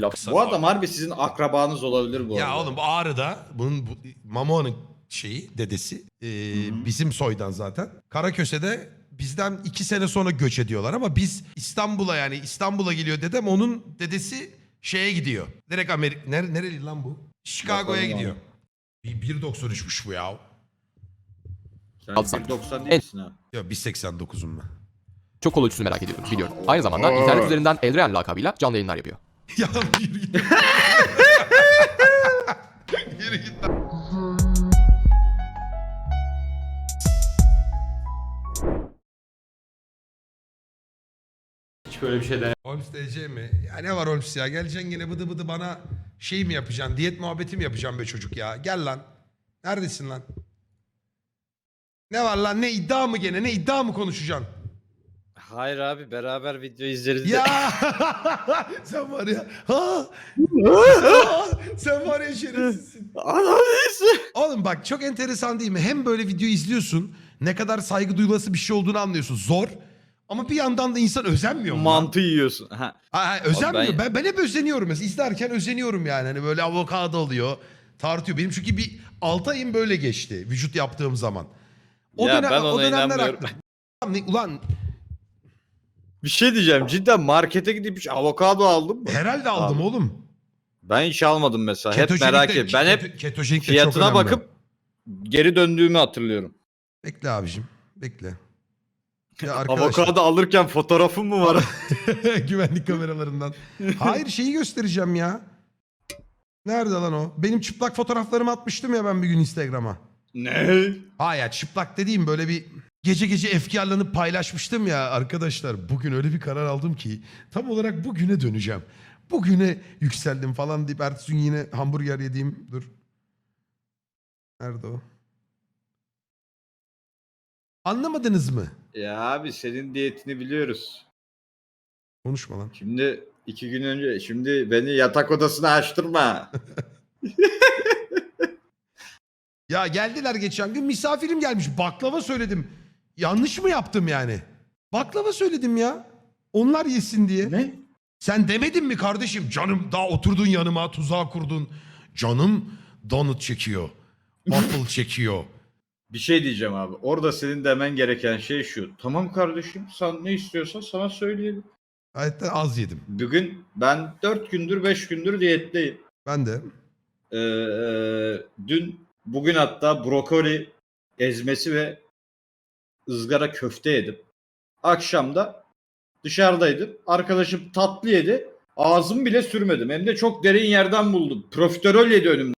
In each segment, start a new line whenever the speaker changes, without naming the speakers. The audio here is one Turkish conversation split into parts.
pilav.
Bu adam harbi sizin akrabanız olabilir bu
Ya
arada.
oğlum bu Ağrı'da bunun bu, Mamo'nun şeyi dedesi e, bizim soydan zaten. Karaköse'de bizden iki sene sonra göç ediyorlar ama biz İstanbul'a yani İstanbul'a geliyor dedem onun dedesi şeye gidiyor. Direkt Amerika nere, nereli lan bu? Chicago'ya
Bakalım
gidiyor. Bir 1.93'müş bu ya.
Sen
Alsam.
1.90
En-
değilsin ha.
Ya 1.89'um ben.
Çok kol ölçüsünü merak ediyorum biliyorum. Aynı zamanda internet üzerinden Eldreyen lakabıyla canlı yayınlar yapıyor.
Ya yürü git. yürü git lan.
Hiç böyle bir şey
Holmes DC mi? Ya ne var Holmes ya? Geleceksin yine bıdı bıdı bana şey mi yapacaksın? Diyet muhabbeti mi yapacaksın be çocuk ya? Gel lan. Neredesin lan? Ne var lan? Ne iddia mı gene? Ne iddia mı konuşacaksın?
Hayır abi beraber video izleriz.
Ya sen var ya. Ha. Sen var ya şerefsizsin. Oğlum bak çok enteresan değil mi? Hem böyle video izliyorsun. Ne kadar saygı duyulası bir şey olduğunu anlıyorsun. Zor. Ama bir yandan da insan özenmiyor mu? lan?
Mantı yiyorsun. Ha.
Ha, ha, özenmiyor.
ben-
Ben... ben hep özeniyorum mesela. İzlerken özeniyorum yani. Hani böyle avokado oluyor. Tartıyor. Benim çünkü bir 6 ayım böyle geçti. Vücut yaptığım zaman. O,
Ya
dönem,
ben
o
ona
dönemler
inanmıyorum.
aklım. Ulan ne- Ulan
Bir şey diyeceğim cidden markete gidip hiç avokado aldın mı?
herhalde aldım
Abi,
oğlum.
Ben hiç almadım mesela. Hep
Ketojenik
merak
de-
et. Ben hep
keto- ketojenik de çok
fiyatına
önemli.
bakıp geri döndüğümü hatırlıyorum.
Bekle abicim. Bekle. Ya.
Avokado alırken fotoğrafım mı var?
Güvenlik kameralarından. Hayır şeyi göstereceğim ya. Nerede lan o? Benim çıplak fotoğraflarımı atmıştım ya ben bir gün Instagram'a.
ne?
Hayır çıplak dediğim böyle bir gece gece efkarlanıp paylaşmıştım ya arkadaşlar. Bugün öyle bir karar aldım ki tam olarak bugüne döneceğim. Bugüne yükseldim falan deyip ertesi gün yine hamburger yediğim dur. Nerede o? Anlamadınız mı?
Ya abi senin diyetini biliyoruz.
Konuşma lan.
Şimdi iki gün önce şimdi beni yatak odasına açtırma.
Ya geldiler geçen gün misafirim gelmiş baklava söyledim. Yanlış mı yaptım yani? Baklava söyledim ya. Onlar yesin diye.
ne?
Sen demedin mi kardeşim canım daha oturdun yanıma tuzağa kurdun. Canım donut çekiyor. Waffle çekiyor.
Bir şey diyeceğim abi. Orada senin demen gereken şey şu. Tamam kardeşim sen ne istiyorsan sana söyleyelim.
Hayatta az yedim.
Bugün ben 4 gündür 5 gündür diyetteyim.
Ben de.
Ee, e, dün bugün hatta brokoli ezmesi ve ızgara köfte yedim. Akşam da dışarıdaydım. Arkadaşım tatlı yedi. Ağzımı bile sürmedim. Hem de çok derin yerden buldum. Profiterol yedi önümde.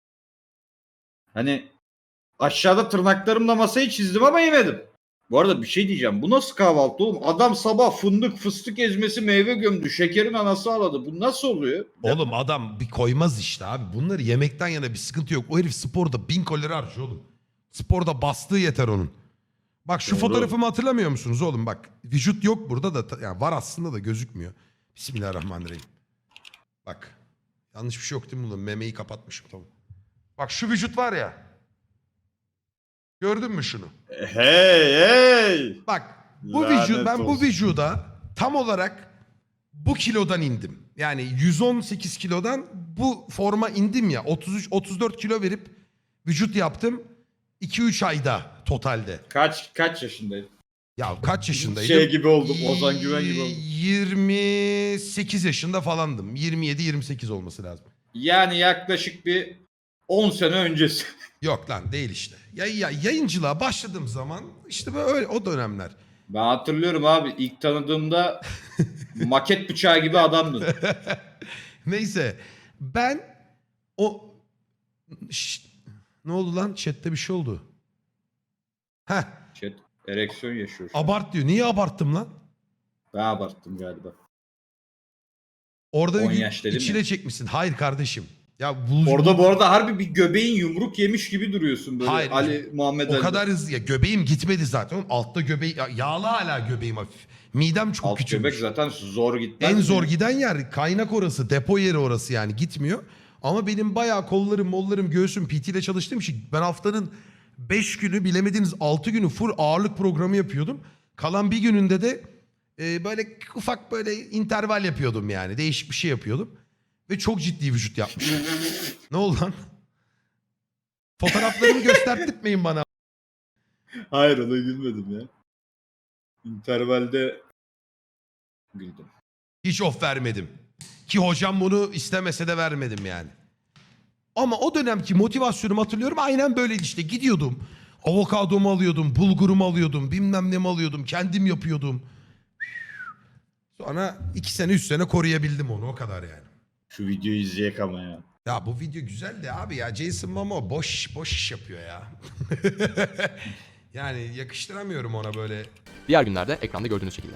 Hani aşağıda tırnaklarımla masayı çizdim ama yemedim. Bu arada bir şey diyeceğim. Bu nasıl kahvaltı oğlum? Adam sabah fındık, fıstık ezmesi, meyve gömdü. Şekerin anası ağladı. Bu nasıl oluyor?
Oğlum adam bir koymaz işte abi. Bunları yemekten yana bir sıkıntı yok. O herif sporda bin kalori harcıyor oğlum. Sporda bastığı yeter onun. Bak şu
Doğru.
fotoğrafımı hatırlamıyor musunuz oğlum? Bak vücut yok burada da. Yani var aslında da gözükmüyor. Bismillahirrahmanirrahim. Bak. Yanlış bir şey yok değil mi bunun? Memeyi kapatmışım tamam. Bak şu vücut var ya. Gördün mü şunu?
Hey hey!
Bak bu
Lanet
vücut ben bu
olsun.
vücuda tam olarak bu kilodan indim. Yani 118 kilodan bu forma indim ya. 33 34 kilo verip vücut yaptım 2-3 ayda totalde.
Kaç kaç yaşındaydın?
Ya kaç yaşındaydım?
Şey gibi oldum, Ozan Güven gibi oldum.
28 yaşında falandım. 27-28 olması lazım.
Yani yaklaşık bir 10 sene öncesi.
Yok lan değil işte. Ya, ya yayıncılığa başladığım zaman işte böyle o dönemler.
Ben hatırlıyorum abi ilk tanıdığımda maket bıçağı gibi adamdın.
Neyse ben o Şşt, ne oldu lan chatte bir şey oldu. Heh
Chat ereksiyon yaşıyor. şu an.
abart diyor. Niye abarttım lan?
Ben abarttım galiba.
Orada
10
bir gün
yaş dedim
içine
ya.
çekmişsin. Hayır kardeşim. Ya bu
Orada bu arada harbi bir göbeğin yumruk yemiş gibi duruyorsun böyle.
Hayır.
Ali Muhammed
o
Ali.
kadar hızlı ya göbeğim gitmedi zaten. Oğlum, altta göbeği ya, yağlı hala göbeğim hafif. Midem çok
Alt
küçülmüş.
göbek zaten zor gitmez
En
mi?
zor giden yer kaynak orası, depo yeri orası yani gitmiyor. Ama benim bayağı kollarım, mollarım, göğsüm PT ile çalıştığım için ben haftanın 5 günü bilemediğiniz 6 günü full ağırlık programı yapıyordum. Kalan bir gününde de e, böyle ufak böyle interval yapıyordum yani. Değişik bir şey yapıyordum. Ve çok ciddi vücut yapmış. ne oldu lan? Fotoğraflarımı göstertmeyin bana.
Hayır ona gülmedim ya. İntervalde güldüm.
Hiç off vermedim. Ki hocam bunu istemese de vermedim yani. Ama o dönemki motivasyonumu hatırlıyorum aynen böyleydi işte. Gidiyordum. Avokadomu alıyordum, bulgurumu alıyordum, bilmem ne alıyordum, kendim yapıyordum. Sonra iki sene, üç sene koruyabildim onu o kadar yani.
Şu videoyu izleyek ama ya.
Ya bu video güzel de abi ya Jason Momoa boş boş iş yapıyor ya. yani yakıştıramıyorum ona böyle.
Diğer günlerde ekranda gördüğünüz şekilde.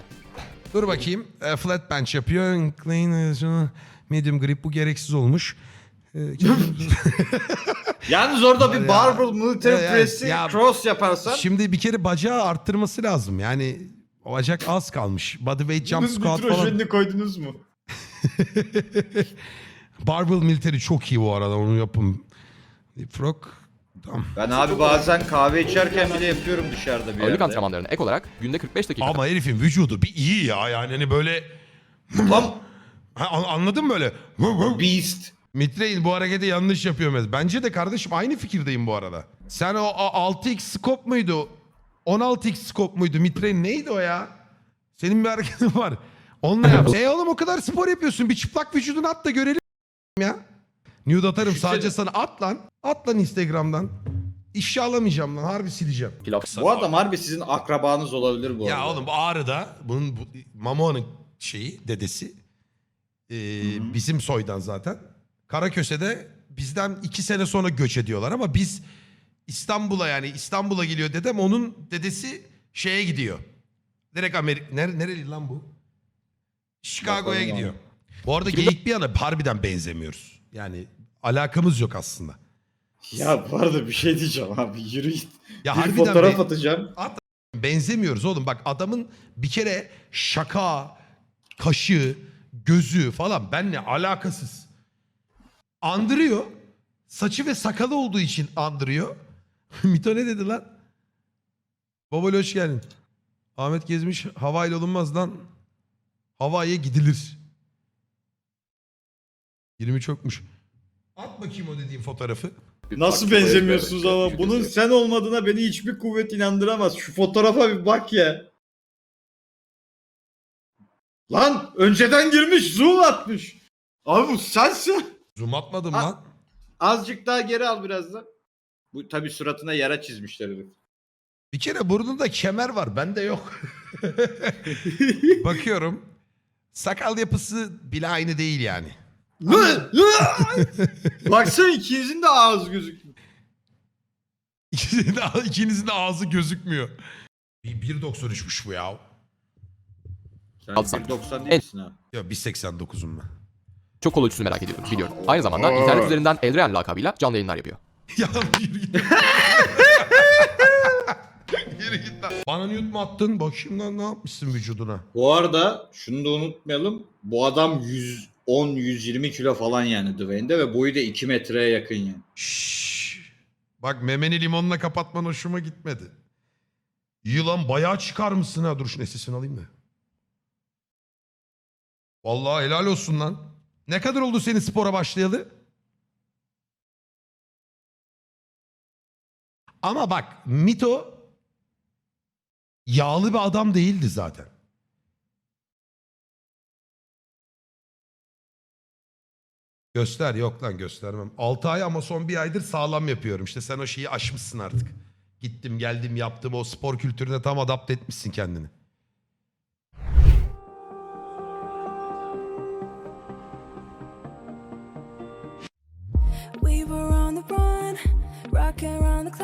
Dur bakayım. E, flat bench yapıyor. Clean, medium grip bu gereksiz olmuş. E,
Yalnız orada bir
Ya.
barbell military
Ya,
press'i
ya.
cross yaparsan
Şimdi bir kere bacağı arttırması lazım. Yani o bacak az kalmış. Body weight jump
bunun
squat falan.
koydunuz mu?
Barbell military çok iyi bu arada onu yapın. Frog. Tamam.
Ben abi bazen kahve içerken bile yapıyorum dışarıda bir
Ağırlık
yerde.
antrenmanlarına ek olarak günde 45 dakika
Ama herifin vücudu bir iyi ya yani hani böyle
Tam
ha, an- anladın mı böyle?
beast.
Mitreil bu hareketi yanlış yapıyor mesela. Bence de kardeşim aynı fikirdeyim bu arada. Sen o a- 6x scope muydu? 16x scope muydu? Mitreil neydi o ya? Senin bir hareketin var. Onunla yap. e oğlum o kadar spor yapıyorsun. Bir çıplak vücudunu at da görelim ya. Nude atarım sadece sana at lan. At lan Instagram'dan. İfşa alamayacağım lan. Harbi sileceğim.
Bu adam harbi sizin akrabanız olabilir bu
Ya
arada.
oğlum bu Ağrı'da bunun bu, Mamoa'nın şeyi dedesi e, bizim soydan zaten. Karaköse'de bizden iki sene sonra göç ediyorlar ama biz İstanbul'a yani İstanbul'a geliyor dedem onun dedesi şeye gidiyor. Direkt Amerika. Nere, nereli lan bu? Chicago'ya
Bakalım
gidiyor. Bu arada geyik bir yana harbiden benzemiyoruz. Yani alakamız yok aslında.
Ya bu arada bir şey diyeceğim abi yürü git.
Ya
bir
harbiden
fotoğraf
be-
atacağım.
Benzemiyoruz oğlum. Bak adamın bir kere şaka, kaşı, gözü falan benle alakasız. Andırıyor. Saçı ve sakalı olduğu için andırıyor. Mito ne dedi lan? Babal hoş geldin. Ahmet gezmiş havayla olunmaz lan. Havaya gidilir. 20 çokmuş. At bakayım o dediğim fotoğrafı.
Nasıl benzemiyorsunuz ama bunun sen olmadığına beni hiçbir kuvvet inandıramaz. Şu fotoğrafa bir bak ya. Lan önceden girmiş zoom atmış. Abi bu sensin.
Zoom atmadım
Ha.
lan.
Azıcık daha geri al birazdan. Bu tabi suratına yara çizmişler herif.
Bir kere burnunda kemer var. Bende yok. Bakıyorum. Sakal yapısı bile aynı değil yani.
Baksana ikinizin de ağız gözüküyor.
İkinizin de, ikinizin de ağzı gözükmüyor. Bir 1.93'müş bu ya.
Sen
Alsam.
1.90 değilsin ha.
Ya 1.89'um ben.
Çok kol ölçüsünü merak ediyorum biliyorum. Aynı zamanda internet üzerinden Eldren lakabıyla canlı yayınlar yapıyor.
Ya yürü git. yürü git lan. Bana nude mu attın? Bakayım lan ne yapmışsın vücuduna.
Bu arada şunu da unutmayalım. Bu adam 110-120 kilo falan yani Dwayne'de ve boyu da 2 metreye yakın yani.
Şşş. Bak memeni limonla kapatman hoşuma gitmedi. İyi lan bayağı çıkarmışsın ha. Dur şunu sesini alayım da. Vallahi helal olsun lan. Ne kadar oldu senin spora başlayalı? Ama bak Mito yağlı bir adam değildi zaten. Göster yok lan göstermem. 6 ay ama son bir aydır sağlam yapıyorum. İşte sen o şeyi aşmışsın artık. Gittim geldim yaptım o spor kültürüne tam adapte etmişsin kendini.
Around the clock.